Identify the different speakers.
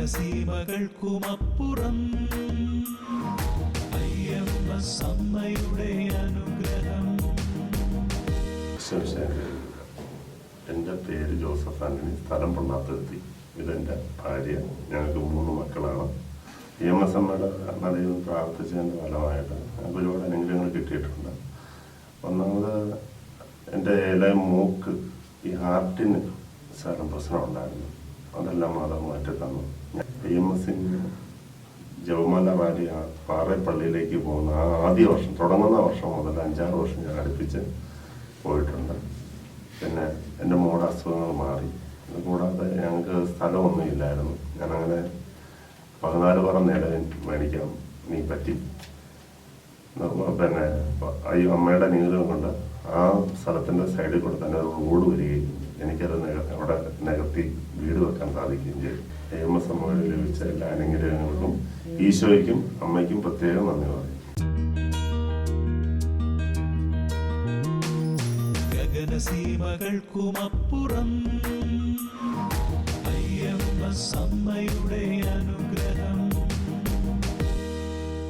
Speaker 1: ഗഗനസീമകൾക്കുമപ്പുറം അയ്യമ്മ സമ്മയുടെ അനുഗ്രഹം.
Speaker 2: എന്റെ പേര് ജോസഫ് ആന്റണി സ്ഥലം പൊണ്ണാത്തെത്തി ഇതെന്റെ ഭാര്യ. ഞങ്ങൾക്ക് മൂന്ന് മക്കളാണ്. ഇ എം എസ് എമ്മയുടെ നദിയിൽ പ്രാർത്ഥിച്ചതിന്റെ ഫലമായിട്ട് ഞങ്ങൾക്ക് ഒരുപാട് അനുഗ്രഹങ്ങൾ കിട്ടിയിട്ടുണ്ട്. ഒന്നാമത് എന്റെ ഇല മൂക്ക് ഈ ഹാർട്ടിന് ശകലം പ്രശ്നമുണ്ടായിരുന്നു. അതെല്ലാം മാതാവ് മാറ്റി തന്നു. ഇ എം എസിന് ജവമാല വാലി ആ പാറേപ്പള്ളിയിലേക്ക് പോകുന്ന ആ ആദ്യ വർഷം തുടങ്ങുന്ന വർഷം മുതൽ അഞ്ചാറ് വർഷം ഞാൻ അടുപ്പിച്ച് പോയിട്ടുണ്ട്. പിന്നെ എന്റെ മോടെ അസുഖങ്ങൾ മാറി. ഇത് കൂടാതെ ഞങ്ങൾക്ക് സ്ഥലമൊന്നും ഇല്ലായിരുന്നു. ഞാനങ്ങനെ പതിനാല് പറ നേടാൻ മേടിക്കാൻ നീ പറ്റി. പിന്നെ അയ്യോ അമ്മയുടെ നീളം കൊണ്ട് ആ സ്ഥലത്തിന്റെ സൈഡിൽ കൂടെ തന്നെ റോഡ് വരികയും എനിക്കത് അവിടെ നികത്തി വീട് വെക്കാൻ സാധിക്കുകയും ചെയ്തു. എഴുമസം വഴി ലഭിച്ച എല്ലാ അനുഗ്രഹങ്ങൾക്കും ഈശോയ്ക്കും അമ്മയ്ക്കും പ്രത്യേകം നന്ദി പറയും
Speaker 1: സീമകൾക്കുമപ്പുറം അപ്പുറം. അയ്യമ്മ സമ്മയുടെ അനുഗ്രഹം.